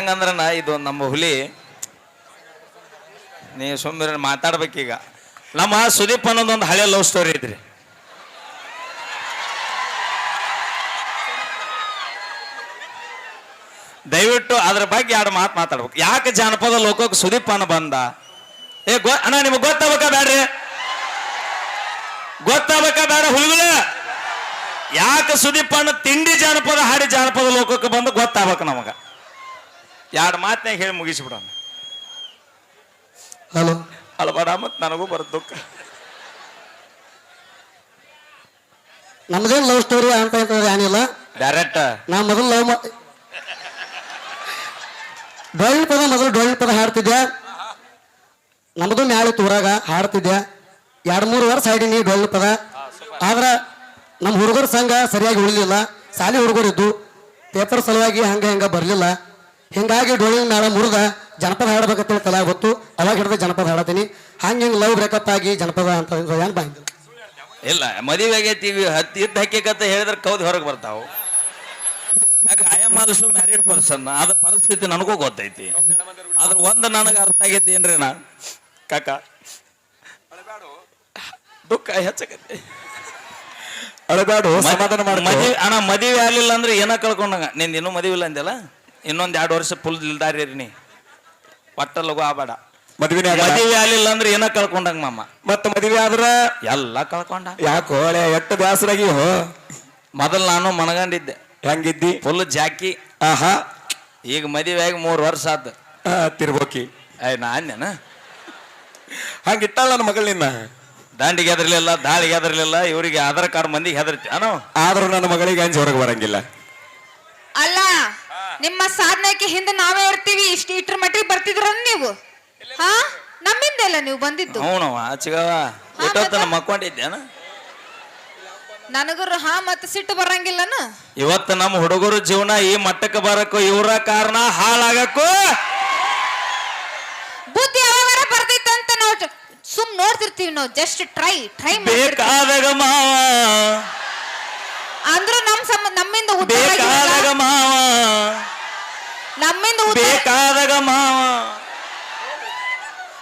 ಹೆಂಗಂದ್ರ ನಾ ಇದು ನಮ್ಮ ಹುಲಿ, ನೀ ಸುಮ್ಮನೆ ಮಾತಾಡ್ಬೇಕೀಗ. ನಮ್ಮ ಸುದೀಪ್ ಅನ್ನೋದೊಂದು ಹಳೆ ಲವ್ ಸ್ಟೋರಿ ಐತ್ರಿ. ದಯವಿಟ್ಟು ಅದ್ರ ಬಗ್ಗೆ ಎರಡು ಮಾತು ಮಾತಾಡ್ಬೇಕು. ಯಾಕೆ ಜಾನಪದ ಲೋಕಕ್ಕೆ ಸುದೀಪ್ ಅನ್ನ ಬಂದ? ಏ, ಗೊ, ಅಣ್ಣ, ನಿಮಗೆ ಗೊತ್ತಾಗಬೇಕಾ ಬೇಡ್ರಿ ಗೊತ್ತಾಗಬೇಕಾ ಬೇಡ ಹುಲಿಗಳ? ಯಾಕೆ ಸುದೀಪ್ ಅನ್ನ ತಿಂಡಿ ಜಾನಪದ, ಹಾಡಿ ಜಾನಪದ ಲೋಕಕ್ಕೆ ಬಂದು ಗೊತ್ತಾಗ್ಬೇಕು ನಮಗ? ಎರಡು ಮಾತನ್ಯಾಗ ಹೇಳಿ ಮುಗಿಸ್ಬಿಡೋಣ. ಹಲೋ. ಅಲ್ಬಡ ಮತ್ತು ನನಗೂ ಬರುತ್ತೆ ದುಃಖ. ನಮ್ದೇನು ಲವ್ ಸ್ಟೋರಿ ಅಂತ ಏನಿಲ್ಲ. ಡೈರೆಕ್ಟ್ ನಾ ಮೊದಲು ಲವ್ ಮಾ ಡೊಳ್ಳು ಪದ ಮೊದಲು ಡೊಳ್ಳು ಪದ ಹಾಡ್ತಿದ್ದೆ ನಮ್ದು ಮ್ಯಾಳಿತ್ತು ಊರಾಗ ಹಾಡ್ತಿದ್ದೆ ಎರಡು ಮೂರು ವರ್ಷ ಹಾಡಿನಿ ಡೊಳ್ಳು ಪದ. ಆದ್ರೆ ನಮ್ಮ ಹುಡುಗರ ಸಂಘ ಸರಿಯಾಗಿ ಉಳಿಲಿಲ್ಲ. ಸಾಲಿ ಹುಡುಗರು ಇದ್ದು ಪೇಪರ್ ಸಲುವಾಗಿ ಹಂಗೆ ಹಂಗೆ ಬರಲಿಲ್ಲ. ಹಿಂಗಾಗಿ ಡೊಳ್ಳಿನ ನಾಳೆ ಮುರಿದ ಜನಪದ ಹಾಡ್ಬೇಕಂತೇಳಿ ತಲೆ ಗೊತ್ತು ಅವಾಗ ಹಿಡಿದ ಜನಪದ ಹಾಡತೀನಿ. ಹಂಗೆ ಹಿಂಗೆ ಲವ್ ಬ್ರೇಕಪ್ ಆಗಿ ಜನಪದ ಅಂತ ಏನು ಬಂದಿಲ್ಲ ಇಲ್ಲ ಮದುವೆ ಆಗೈತಿ ಹತ್ತಿ ಇದ್ದ ಹಕ್ಕಿಕತ್ತ ಹೇಳಿದ್ರೆ ಕೌದು ಹೊರಗೆ ಬರ್ತಾವು. ಯಾಕೆ I am also married person ಅದ ಪರಿಸ್ಥಿತಿ ನನಗೂ ಗೊತ್ತೈತಿ. ಆದ್ರೆ ಒಂದು ನನಗೆ ಅರ್ಥ ಆಗೈತಿ ಏನ್ರಿ ನಾ? ಕಾಕ. ದುಃಖ ಹೆಚ್ಚಕೈತಿ ಅಳಬೇಡು ಸಮಾಧಾನ ಮಾಡಿ ಮದುವೆ ಅಣ್ಣ ಮದುವೆ ಆಗಲಿಲ್ಲ ಅಂದ್ರೆ ಏನ ಕಳ್ಕೊಂಡಂಗ. ನಿಂದ ಇನ್ನೂ ಮದುವೆ ಇಲ್ಲ ಅಂದಲ್ಲ ಇನ್ನೊಂದ್ ಎರಡು ವರ್ಷ ಫುಲ್ ಇಲ್ದಾರಿ ನೀ. ಒಟ್ಟ ಲಗು ಆಬೇಡ ಮದ್ವಿನೇ ಆಗಲ್ಲ ಮದುವೆ ಆಗ್ಲಿಲ್ಲ ಅಂದ್ರೆ ಏನ ಕಳ್ಕೊಂಡಂಗ ಮಾಮ. ಮತ್ತ ಮದ್ವೆ ಆದ್ರ? ಎಲ್ಲ ಕಳ್ಕೊಂಡ. ಯಾಕೋ ಹಳೆ ಎಟ್ಟು ಬ್ಯಾಸರಾಗಿ ಹೋ? ಮೊದಲು ನಾನು ಮನಗಂಡಿದ್ದೆ. ಹೆಂಗಿದ್ದಿ? ಫುಲ್ ಜಾಕಿ. ಆಹಾ. ಈಗ ಮದುವೆ ಆಗಿ ಮೂರು ವರ್ಷ ಆತು ಆ, ತಿರ್ಬೋಕಿ. ಐ ನಾ ಹಂಗಿಟ್ಟಲ್ಲ ನನ್ನ ಮಗಳ ನಿನ್ನ. ದಾಂಡಿಗೆ ಹೆದರ್ಲಿಲ್ಲ ದಾಳಿಗೆ ಹೆದರ್ಲಿಲ್ಲ ಇವರಿಗೆ ಆಧಾರ್ ಕಾರ್ಡ್ ಮಂದಿಗೆ ಹೆದರ್ತಿ. ಅನೋ. ಆದ್ರೂ ನನ್ನ ಮಗಳಿಗೆ ಅಂಜಿ ಹೊರಗೆ ಬರಂಗಿಲ್ಲ. ಅಲ್ಲ ನಿಮ್ಮ ಸಾಧನೆಗೆ ಹಿಂದೆ ನಾವೇ ಇರ್ತೀವಿ. ಇಷ್ಟು ಇಟ್ರ ಮಟ್ಟಿಗೆ ಬರ್ತಿದ್ರ ನೀವು. ಹಾ? ನಮ್ಮಿಂದ ಎಲ್ಲ ನೀವು ಬಂದಿದ್ದು. ಅವನವ ಚಿಗವ ಎಷ್ಟೊತ್ತನ ಮಕ್ಕೊಂಡಿದ್ದೇನ? ನನಗರು ಹಾ ಮತ್ತೆ ಸಿಟ್ಟು ಬರಂಗಿಲ್ಲನ? ಇವತ್ತು ನಮ್ಮ ಹುಡುಗರು ಜೀವನ ಈ ಮಟ್ಟಕ್ಕೆ ಬರಕ್ಕೂ ಇವರ ಕಾರಣ ಹಾಳಾಗಕ್ಕೂ. ಬುದ್ಧಿ ಯಾವಾಗ ಬರ್ತಿತ್ತಂತ ನಾವು ಸುಮ್ ನೋಡ್ತಿರ್ತೀವಿ ನಾವು. ಜಸ್ಟ್ ಟ್ರೈ ಟ್ರೈ ಬೇಕಾದಾಗ ಮಾವ. ಅಂದ್ರೂ ನಮ್ ಸಂಬಂಧ ನಮ್ಮಿಂದ ಉದ್ಧಾರ ಬೇಕಾದಾಗ ಮಾವ. ನಮ್ಮಿಂದ ಬೇಕಾದಾಗ ಮಾವ.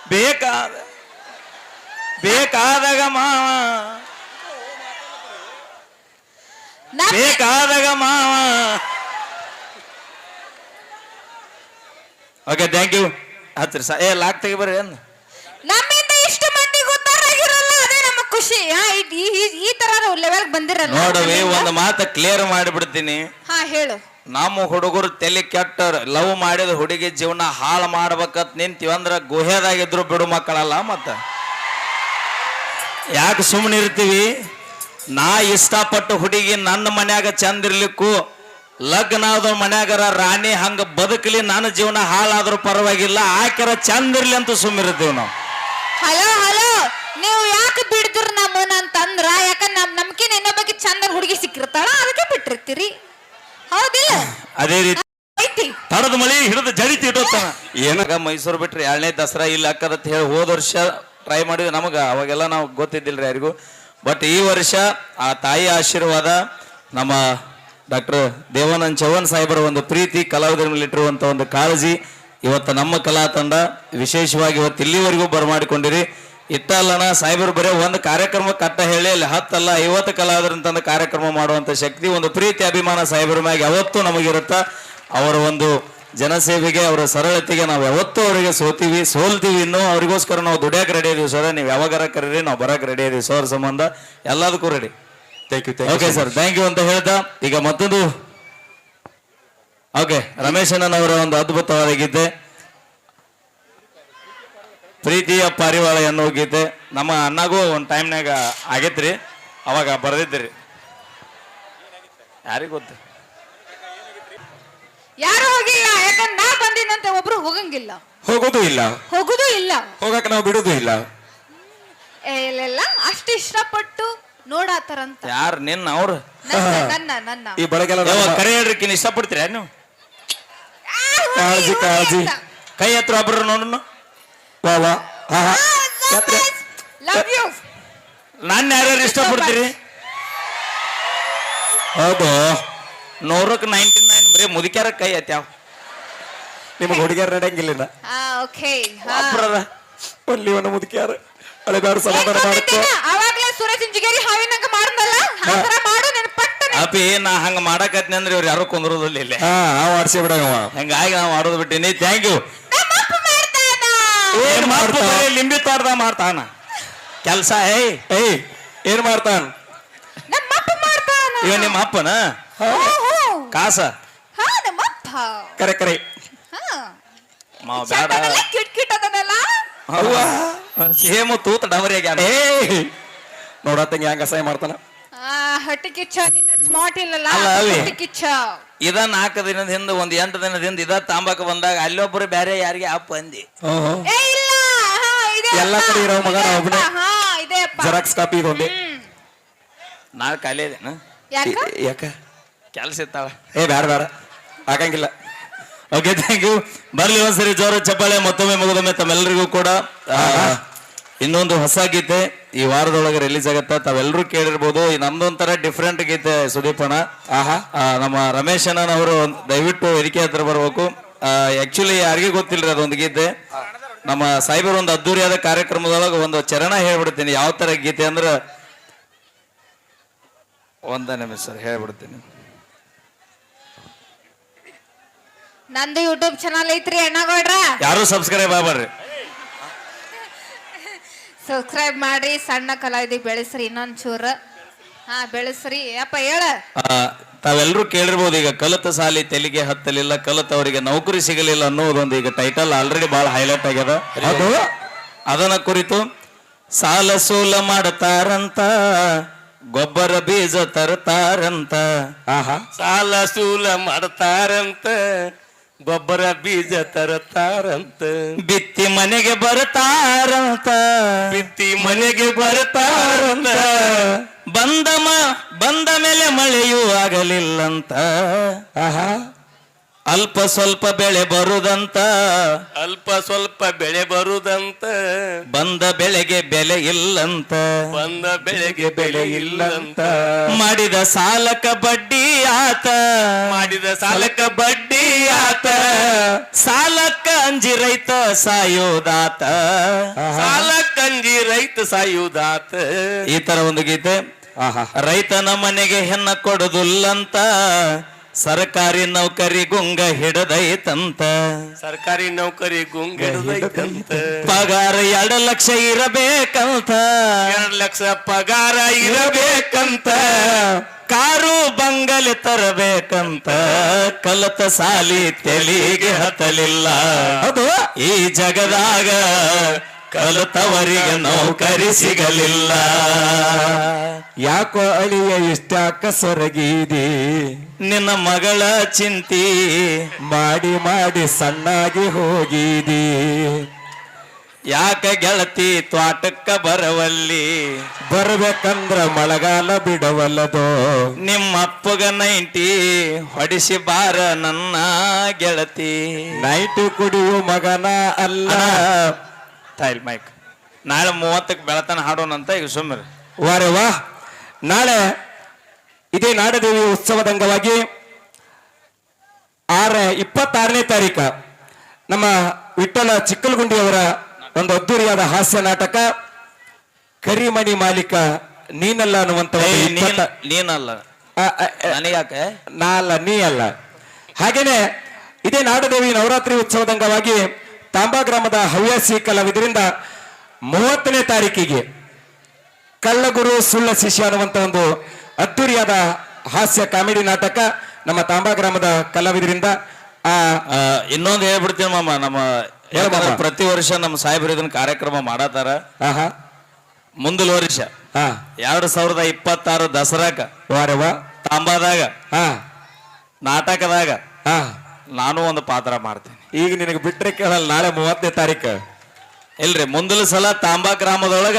ಬೇಕಾದ ಬೇಕಾದಾಗ ಮಾವ. ನಮ್- ಬೇಕಾದಾಗ ಮಾವ. ಓಕೆ ಥ್ಯಾಂಕ್ ಯು ಹತ್ತಿರ ಸ ಏ ಲಾಕ್ ತೆಗಿ ಬರ್ರಿ ಏನು? ನಮ್ಮಿಂದ ಇಷ್ಟು ಮಂದಿ ಅದೇ ನಮ್ಮ ಖುಷಿ. ಹಾ ಈ- ಈ- ಈ- ಈ ತರ ಲೆವೆಲ್ ಬಂದಿರಲ್ಲ ನೋಡವಿ ನಮ್ಮಿಂದ. ಒಂದು ಮಾತು ಕ್ಲಿಯರ್ ಮಾಡಿಬಿಡ್ತೀನಿ. ಹಾ ಹೇಳು. ನಮ್ಮ ಹುಡುಗರು ತಲೆ ಕೆಟ್ಟ ಲವ್ ಮಾಡಿದ ಹುಡುಗಿ ಜೀವನ ಹಾಳು ಮಾಡ್ಬೇಕಂತ ನಿಂತೀವಂದ್ರೆ ಗುಹೆದಾಗಿದ್ರು ಬಿಡು ಮಕ್ಕಳಲ್ಲ ಮತ್ತ. ಯಾಕೆ ಸುಮ್ಮನೆ ಇರ್ತೀವಿ? ನಾ ಇಷ್ಟಪಟ್ಟ ಹುಡುಗಿ ನನ್ನ ಮನ್ಯಾಗ ಚಂದ ಇರ್ಲಿಕ್ಕೂ. ಲಗ್ನ ಆದ ಮನ್ಯಾಗರ ರಾಣಿ ಹಂಗ ಬದುಕಲಿ ನನ್ನ ಜೀವನ ಹಾಳಾದ್ರೂ ಪರವಾಗಿಲ್ಲ, ಆಕೆರ ಚಂದ ಇರ್ಲಿ ಅಂತ ಸುಮ್ಮಿರ್ತೀವಿ ನಾವು. ಹಲೋ ಹಲೋ, ನೀವು ಯಾಕೆ ಬಿಡ್ತೀರ ನಮ್ಮ ಅಂತಂದ್ರ? ಹೌದಿಲ್ಲ ಅದೇ ರೀತಿ. ಐತಿ. ತಡದ ಮಳಿ ಹಿಡಿದು ಜಡಿತಿ ಇಟ್ಟೋತ್ತಾನ ಏನಾಗ ಮೈಸೂರು ಬಿಟ್ರೆ ಎರಡನೇ ದಸರಾ ಇಲ್ಲಿ ಅಕ್ಕದತ್ ಹೇಳಿ ಹೋದ ವರ್ಷ ಟ್ರೈ ಮಾಡಿದ್ವಿ ನಮಗ. ಅವಾಗೆಲ್ಲ ನಾವು ಗೊತ್ತಿದ್ದಿಲ್ರಿ ಯಾರಿಗೂ. ಬಟ್ ಈ ವರ್ಷ ಆ ತಾಯಿ ಆಶೀರ್ವಾದ ನಮ್ಮ ಡಾಕ್ಟರ್ ದೇವಾನಂದ್ ಚೌಹಾನ್ ಸಾಹೇಬರ ಒಂದು ಪ್ರೀತಿ ಕಲಾವಿದರ ಮೇಲೆ ಇಟ್ಟಿರುವಂತ ಒಂದು ಕಾಳಜಿ ಇವತ್ತು ನಮ್ಮ ಕಲಾ ತಂಡ ವಿಶೇಷವಾಗಿ ಇವತ್ತು ಇಲ್ಲಿವರೆಗೂ ಬರಮಾಡಿಕೊಂಡಿರಿ. ಇತ್ತಲ್ಲನ ಸಾಹೇಬರು ಬರೀ ಒಂದು ಕಾರ್ಯಕ್ರಮ ಕಟ್ಟ ಹೇಳಿ ಅಲ್ಲಿ ಹತ್ತಲ್ಲ ಐವತ್ತು ಕಲಾವಿದರಂತಂದು ಕಾರ್ಯಕ್ರಮ ಮಾಡುವಂತ ಶಕ್ತಿ ಒಂದು ಪ್ರೀತಿ ಅಭಿಮಾನ ಸಾಹೇಬರ ಮ್ಯಾಗ ಯಾವತ್ತೂ ನಮಗಿರುತ್ತ. ಅವರ ಒಂದು ಜನಸೇವೆಗೆ ಅವರ ಸರಳತೆಗೆ ನಾವು ಯಾವತ್ತೂ ಅವರಿಗೆ ಸೋತೀವಿ ಸೋಲ್ತೀವಿ ಇನ್ನು ಅವರಿಗೋಸ್ಕರ ನಾವು ದುಡಿಯಕ್ಕೆ ರೆಡಿ ಇದೀವಿ ಸರ್. ನೀವು ಯಾವಾಗಾರ ಕರೀರಿ ನಾವು ಬರಕ್ಕೆ ರೆಡಿ ಇದೀವಿ ಸರ್ ಸಂಬಂಧ. ಎಲ್ಲದಕ್ಕೂ ready thank you okay sir thank you ಅಂತ ಹೇಳ್ದ. ಈಗ ಮತ್ತೊಂದು ಓಕೆ ರಮೇಶ್ ಅಣ್ಣನವರ ಒಂದು ಅದ್ಭುತವಾದ ಗೀತೆ. ಪ್ರೀತಿಯ ಪಾರಿವಾಳ ಎನ್ನುವ ಗೀತೆ ನಮ್ಮ ಅಣ್ಣಗೂ ಒಂದು ಟೈಮ್ನಾಗ ಆಗೈತ್ರಿ ಅವಾಗ ಬರ್ದಿದ್ರಿ. ಯಾರಿಗ ಗೊತ್ತು? ಯಾರು ಹೋಗಿಲ್ಲ ಯಾಕಂದ್ರೆ ನಾ ಬಂದಿನಂತ ಒಬ್ರು ಹೋಗಂಗಿಲ್ಲ. ಹೋಗೋದು ಇಲ್ಲ. ಹೋಗುದು ಇಲ್ಲ. ಹೋಗಕ್ ನಾವು ಬಿಡುದು ಇಲ್ಲ. ಏ, ಅಷ್ಟು ಇಷ್ಟಪಟ್ಟು ನೋಡಾತರಂತ. ಯಾರು ನಿನ್ನ ಅವ್ರು? ನನ್ನ ನನ್ನ ನನ್ನ. ಈ ಬಳಗೆಲ್ಲ ನಮ್ಮ- ಕರೆ ಹೇಳ್ರಿಕಿನ್ ಇಷ್ಟಪಡ್ತೀರಾ ನೀವು? ಕಾಳಜಿ ಕಾಳಜಿ. ಕೈ ಹತ್ರ ಒಬ್ರು ನೋಡೋಣ ವಾ ವಾ ಹಾ ಹಾ ಯಾತ್ರೆ. ಲವ್ ಯು ನಾನು ಯಾರ್ಯಾರು ಇಷ್ಟಪಡ್ತೀರಿ? ಹೌದು. ನೂರಕ್ಕೆ ನೈಂಟಿ ನೈನ್ ಬರೀ ಮುದುಕ್ಯಾರ ಕೈ ಐತ್ಯಾವ ನಿಮ್ಗೆ ಹುಡುಗಿಯರ್ ನಡೆಯಂಗಿಲ್ಲ ಹಾ. ಓಕೆ ಒಲ್ಲಿ ಒಂದು ಮುದುಕ್ಯಾರ. ಅಳೆದಾರು ಸಮಾಧಾನ ಮಾಡುತ್ತೆ ಅವಾಗ್ಲೇ ಸುರೇಶ್ ಇಂಜಿಗೇರಿ ಹಾವಿನಂಗ ಮಾಡ್ದಲ್ಲ? ಆತರ ಮಾಡು ನಿನ್. ಪಟ್ಟನೆ ಅಪಿ ನಾ ಹಂಗ ಮಾಡಕತ್ನಿ ಅಂದ್ರೆ ಇವ್ರು ಯಾರು ಕುಂದ್ರೋದಿಲ್ಲ ಇಲ್ಲ. ಹಾ ಆ ಆಡ್ಸಿ ಅವ ಹಂಗಾಗಿ ನಾವು ಮಾಡೋದು ಬಿಟ್ಟಿನಿ. ಥ್ಯಾಂಕ್ ಯು ಏನ್ ಮಾಡ್ತಾನ? ಲಿಂಬಿ ತೋಟದ ಮಾಡ್ತಾನ. ಕೆಲ್ಸ ಏಯ್. ಏಯ್ ಏನ್ ಮಾಡ್ತಾನ? ನಮ್ಮಪ್ಪ ಮಾಡ್ತಾನ. ಇವ ನಿಮ್ಮ ಅಪ್ಪನ? ಹೋ, ಹೋ. ಕಾಸ? ಹಾ ನಮ್ಮಪ್ಪ ಕರೆ ಕರೆ. ಹಾ. ಮಾವ ಬ್ಯಾಡ ಕಿಟ್ ಸೇಮು ತೂತ ಡಮರಿಯಾಗ್ಯಾನ ಏಯ್. ನೋಡತ್ತಂಗ ಹೆಂಗ ಅಸಹ್ಯ ಮಾಡ್ತಾನ. ಆ ಹಟ್ಟಿ ಕಿಚ್ಚ ನಿನ್ನ ಸ್ಮಾರ್ಟ್ ಇಲ್ಲಲ್ಲ? ಅಲ್ಲ. ಹೊಟ್ಟೆ ಕಿಚ್ಚ. ಇದ ನಾಲ್ಕು ದಿನದ ಹಿಂದೆ ಒಂದ್ ಎಂಟು ದಿನದ ಹಿಂದೆ ಇದ ತಾಂಬಾಕ ಬಂದಾಗ ಅಲ್ಲೊಬ್ರು ಬೇರೆ ಯಾರಿಗೆ ಅಪ್ಪ ಅಂದಿ ಏ ಇಲ್ಲ. ಹಾ ಇದೆ ಎಲ್ಲ ಅಪ್ಪ. ಕಡೆ ಇರೋ ಮಗ ಇದೆ ನಾ ಒಬ್ನೇ. ಅಪ್ಪ, ಹಾ ಇದೆ ಅಪ್ಪ. ಜೆರಾಕ್ಸ್ ಕಾಪಿ ಇದೊಂದೇ ಹ್ಮ್. ನಾಳೆ ಖಾಲಿ ಇದೇನ ಯಾಕ? ಯಾಕ? ಕೆಲ್ಸ ಇರ್ತಾವ ಏ ಬ್ಯಾಡ ಬೇಡ ಹಾಕಂಗಿಲ್ಲ. ಓಕೆ ಥ್ಯಾಂಕ್ ಯು ಬರ್ಲಿ ಒಂದ್ಸರಿ ಜೋರ ಚಪ್ಪಾಳೆ ಮತ್ತೊಮ್ಮೆ ಮುಗಿದೊಮ್ಮೆ ತಮ್ಮೆಲ್ಲರಿಗೂ ಕೂಡ. ಆ, ಇನ್ನೊಂದು ಹೊಸ ಗೀತೆ ಈ ವಾರದೊಳಗೆ ರಿಲೀಸ್ ಆಗತ್ತ ತಾವೆಲ್ಲರೂ ಕೇಳಿರ್ಬೋದು. ಈ ನಮ್ದೊಂಥರ ಡಿಫ್ರೆಂಟ್ ಗೀತೆ ಸುದೀಪಣ್ಣ ಆಹಾ. ಆ, ನಮ್ಮ ರಮೇಶ್ ಅಣ್ಣನವರು ದಯವಿಟ್ಟು ವೇದಿಕೆ ಹತ್ರ ಬರ್ಬೇಕು. ಆಕ್ಚುಲಿ ಯಾರಿಗೂ ಗೊತ್ತಿಲ್ರಿ ಅದೊಂದು ಗೀತೆ. ನಮ್ಮ ಸಾಹೇಬರ್ ಒಂದು ಅದ್ದೂರಿಯಾದ ಕಾರ್ಯಕ್ರಮದೊಳಗೆ ಒಂದು ಚರಣ ಹೇಳ್ಬಿಡ್ತೀನಿ. ಯಾವ ತರ ಗೀತೆ ಅಂದ್ರೆ ಒಂದ ನಿಮಿಷ ಸರ್ ಹೇಳ್ಬಿಡ್ತೀನಿ. ನಂದು ಯೂಟ್ಯೂಬ್ ಚಾನಲ್ ಐತ್ರಿ ಅಣ್ಣಗೌಡ್ರ. ಯಾರು ಸಬ್ಸ್ಕ್ರೈಬ್ ಆಗ್ಬಾರ್ರಿ ಸಬ್ಸ್ಕ್ರೈಬ್ ಮಾಡ್ರಿ ಸಣ್ಣ ಕಲಾವಿದ ಬೆಳೆಸ್ರಿ ಇನ್ನೊಂದ್ ಚೂರ ಹಾ ಬೆಳೆಸ್ರಿ. ಅಪ್ಪ ಹೇಳ. ತಾವೆಲ್ಲರೂ ಕೇಳಿರ್ಬೋದು ಈಗ ಕಲತ ಸಾಲಿ ತೆಲಿಗೆ ಹತ್ತಲಿಲ್ಲ ಕಲಿತವರಿಗೆ ನೌಕರಿ ಸಿಗಲಿಲ್ಲ ಅನ್ನೋದೊಂದು ಈಗ ಟೈಟಲ್ ಆಲ್ರೆಡಿ ಬಹಳ ಹೈಲೈಟ್ ಆಗ್ಯದ. ಅದು ಅದನ್ನ ಕುರಿತು ಸಾಲ ಸೂಲ ಮಾಡ್ತಾರಂತ ಗೊಬ್ಬರ ಬೀಜ ತರ್ತಾರಂತ ಆಹಾ. ಸಾಲ ಸೂಲ ಮಾಡ್ತಾರಂತ ಗೊಬ್ಬರ ಬೀಜ ತರತಾರಂತ. ಬಿತ್ತಿ ಮನೆಗೆ ಬರ್ತಾರಂತ. ಬಿತ್ತಿ ಮನೆಗೆ ಬರ್ತಾರಂತ. ಬಂದ ಮ ಬಂದ ಮೇಲೆ ಮಳೆಯೂ ಆಗಲಿಲ್ಲಂತ. ಆಹಾ. ಅಲ್ಪ ಸ್ವಲ್ಪ ಬೆಳೆ ಬರುದಂತ. ಅಲ್ಪ ಸ್ವಲ್ಪ ಬೆಳೆ ಬರುದಂತ. ಬಂದ ಬೆಳೆಗೆ ಬೆಲೆ ಇಲ್ಲಂತ. ಬಂದ ಬೆಳೆಗೆ ಬೆಳೆ ಇಲ್ಲಂತ. ಮಾಡಿದ ಸಾಲಕ ಬಡ್ಡಿ ಆತ. ಮಾಡಿದ ಸಾಲಕ್ಕ ಬಡ್ಡಿ ಆತ. ಸಾಲಕ್ಕ ಅಂಜಿ ರೈತ ಸಾಯೋದಾತ. ಸಾಲಕ್ಕ ಅಂಜಿ ರೈತ ಸಾಯೋದಾತ. ಈ ತರ ಒಂದು ಗೀತೆ. ರೈತನ ಮನೆಗೆ ಹೆಣ್ಣ ಕೊಡುದಿಲ್ಲಂತ. ಸರ್ಕಾರಿ ನೌಕರಿ ಗುಂಗ ಹಿಡದೈತಂತ. ಸರ್ಕಾರಿ ನೌಕರಿ ಗುಂಗಿಡದೈತಂತ ಪಗಾರ ಎರಡು ಲಕ್ಷ ಇರಬೇಕಂತ. ಎರಡು ಲಕ್ಷ ಪಗಾರ ಇರಬೇಕಂತ. ಕಾರು ಬಂಗಲೆ ತರಬೇಕಂತ ಕಲತ ಸಾಲಿ ತೆಲಿಗೆ ಹತ್ತಲಿಲ್ಲ. ಅದು? ಈ ಜಗದಾಗ ಕಲತವರಿಗೆ ನೌಕರಿ ಸಿಗಲಿಲ್ಲ. ಯಾಕೋ ಅಳಿಯ ಇಷ್ಟ ಸೊರಗಿದಿ? ನಿನ್ನ ಮಗಳ ಚಿಂತಿ ಮಾಡಿ ಮಾಡಿ ಸಣ್ಣಾಗಿ ಹೋಗಿದಿ? ಯಾಕ ಗೆಳತಿ ತ್ವಾಟಕ್ಕ ಬರವಲ್ಲಿ? ಬರ್ಬೇಕಂದ್ರ ಮಳೆಗಾಲ ಬಿಡವಲ್ಲದು. ನಿಮ್ಮ ಅಪ್ಪಗ ನೈಂಟಿ ಹೊಡಿಸಿ ಬಾರ ನನ್ನ ಗೆಳತಿ. ನೈಟ್ ಕುಡಿಯು ಮಗನ ಅಲ್ಲ. ತಾಯಿಲ್ ಮೈಕ್ ನಾಳೆ ಮೂವತ್ತಕ್ಕೆ ಬೆಳತನ ಹಾಡೋಣಂತ ಈಗ ಸುಮ್ಮನೆ ವಾರೆ ವಾ. ನಾಳೆ ಇದೇ ನಾಡದೇವಿ ಉತ್ಸವದ ಅಂಗವಾಗಿ ಆರ ಇಪ್ಪತ್ತಾರನೇ ತಾರೀಕ ನಮ್ಮ ವಿಠ್ಠಲ ಚಿಕ್ಕಲಗುಂಡಿಯವರ ಒಂದು ಅದ್ದೂರಿಯಾದ ಹಾಸ್ಯ ನಾಟಕ ಕರಿಮಣಿ ಮಾಲೀಕ ನೀನಲ್ಲ ಅನ್ನುವಂತ ನೀನಲ್ಲ ನನಗ್ಯಾಕೆ ನಾ ಅಲ್ಲ ನೀ ಅಲ್ಲ ಹಾಗೇನೆ ಇದೇ ನಾಡದೇವಿ ನವರಾತ್ರಿ ಉತ್ಸವದ ಅಂಗವಾಗಿ ತಾಂಬಾ ಗ್ರಾಮದ ಹವ್ಯಾಸಿ ಕಲಾವಿದರಿಂದ ಮೂವತ್ತನೇ ತಾರೀಕಿಗೆ ಕಳ್ಳಗುರು ಸುಳ್ಳ ಶಿಷ್ಯ ಅನ್ನುವಂತ ಒಂದು ಅದ್ದೂರಿಯಾದ ಹಾಸ್ಯ ಕಾಮಿಡಿ ನಾಟಕ ನಮ್ಮ ತಾಂಬಾ ಗ್ರಾಮದ ಕಲಾವಿದರಿಂದ ಆ ಇನ್ನೊಂದು ಹೇಳ್ಬಿಡ್ತೀನಿ ಮಾಮ ನಮ್ಮ. ಯಾಕಂದ್ರೆ ಪ್ರತಿ ವರ್ಷ ನಮ್ಮ ಸಾಹೇಬರು ಇದನ್ನ ಕಾರ್ಯಕ್ರಮ ಮಾಡತಾರ ಮುಂದಿನ ವರ್ಷ. ಹಾ. ಎರಡ್ ಸಾವಿರದ ಇಪ್ಪತ್ತಾರು ದಸರಾಕ ತಾಂಬಾದಾಗ ಹಾ. ನಾಟಕದಾಗ ಹಾ. ನಾನು ಒಂದು ಪಾತ್ರ ಮಾಡ್ತೀನಿ. ಈಗ ನಿನಗೆ ಬಿಟ್ರೆ ಕೇಳಲ್ಲ ನಾಳೆ ಮೂವತ್ತನೇ ತಾರೀಕು. ಇಲ್ರಿ ಮುಂದಿನ ಸಲ ತಾಂಬಾ ಗ್ರಾಮದೊಳಗ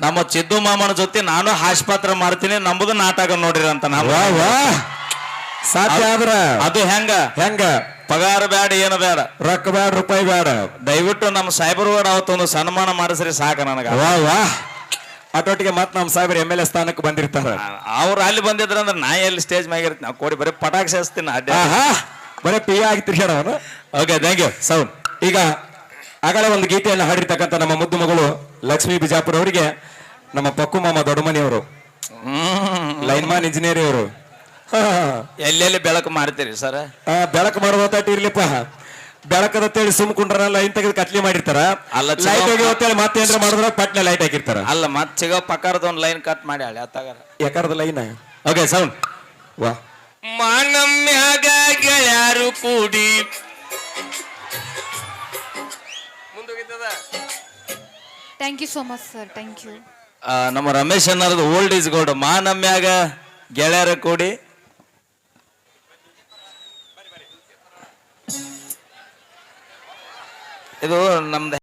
ನಮ್ಮ ಚಿದ್ದು ಮಾಮನ ಜೊತೆ ನಾನು ಹಾಸ್ಪಾತ್ರ ಮಾಡ್ತೀನಿ ನಮ್ಮದು ನಾಟಕ ನೋಡ್ರಿ ಅಂತ ನಾವು ಸಾಧ್ಯ ಆದ್ರ. ಅದು ಹೆಂಗ? ಹೆಂಗ? ಪಗಾರ ಬೇಡ ಏನು ಬೇಡ ರೊಕ್ಕ ಬ್ಯಾಡ ರೂಪಾಯಿ ಬ್ಯಾಡ. ದಯವಿಟ್ಟು ನಮ್ಮ ಸಾಹೇಬರು ಅವತ್ತೊಂದು ಸನ್ಮಾನ ಮಾಡಿಸ್ರಿ ಸಾಕ ನನಗ. ವಾ ವಾ. ಅಟೊಟ್ಟಿಗೆ ಮತ್ ನಮ್ಮ ಸಾಹೇಬ್ರ ಎಂ ಎಲ್ ಎ ಸ್ಥಾನಕ್ಕೆ ಬಂದಿರ್ತಾರ. ಅವ್ರು ಅಲ್ಲಿ ಬಂದಿದ್ರ ಅಂದ್ರೆ ನಾ ಎಲ್ಲಿ ಸ್ಟೇಜ್ ಮ್ಯಾಗ ಇರ್ತೀನಿ. ನಾವು ಕೋಡಿ ಬರೀ ಪಟಾಕಿ ಸೇಸ್ತೀನಿ ಅಡ್ಡ ಬರೀ ಪಿ ಆಗಿ ತಿರ್ಗಾಡವನು ಓಕೆ ಥ್ಯಾಂಕ್ ಯು ಸೌಂಡ್ ಈಗ ಆಗಲೇ ಒಂದು ಗೀತೆಯನ್ನು ಹಾಡಿರ್ತಕ್ಕಂಥ ನಮ್ಮ ಮುದ್ದು ಮಗಳು ಲಕ್ಷ್ಮೀ ಬಿಜಾಪುರ ಅವರಿಗೆ ನಮ್ಮ ಪಕ್ಕು ಮಾಮ ದೊಡ್ಡಮನಿಯವರು. ಲೈನ್ಮಾನ್ ಇಂಜಿನಿಯರ್ ಅವರು ಎಲ್ಲೆಲ್ಲಿ ಬೆಳಕು ಮಾಡ್ತೀರಿ ಸರ್? ಬೆಳಕು ಮಾಡುವಂತ ಇರ್ಲಿಪ್ಪ. ಬೆಳಕದತ್ತೇಳಿ ಸುಮ್ ಕುಂಡ್ರ ಲೈನ್ ತೆಗೆದು ಕತ್ಲಿ ಮಾಡಿರ್ತಾರ. ಅಲ್ಲ, ಲೈಟ್ ಹೋಗಿ ಹೊತ್ತೇಳಿ ಮತ್ತೇನ್ರ ಮಾಡಿದ್ರ ಪಟ್ನೆ ಲೈಟ್ ಹಾಕಿರ್ತಾರ. ಅಲ್ಲ ಮತ್ ಸಿಗೋ ಪಕ್ಕದ ಒಂದು ಲೈನ್ ಕಟ್ ಮಾಡಿ ಹಳೆ ಅತ್ತಾಗಾರ ಯಾಕರದ ಲೈನ್ ಓಕೆ ಸೌಂಡ್ ವಾ. ಮಾನಮ್ಯಾಗ ಗೆಳೆಯರು ಕೂಡಿ. Thank you so much sir thank you ನಮ್ಮ ರಮೇಶ್ ಅನ್ನೋದು ಓಲ್ಡ್ ಈಸ್ ಗೋಲ್ಡ್ ಮಾನಮ್ಯಾಗ ಗೆಳೆಯರ ಕೂಡಿ. ಇದು ನಮ್ದು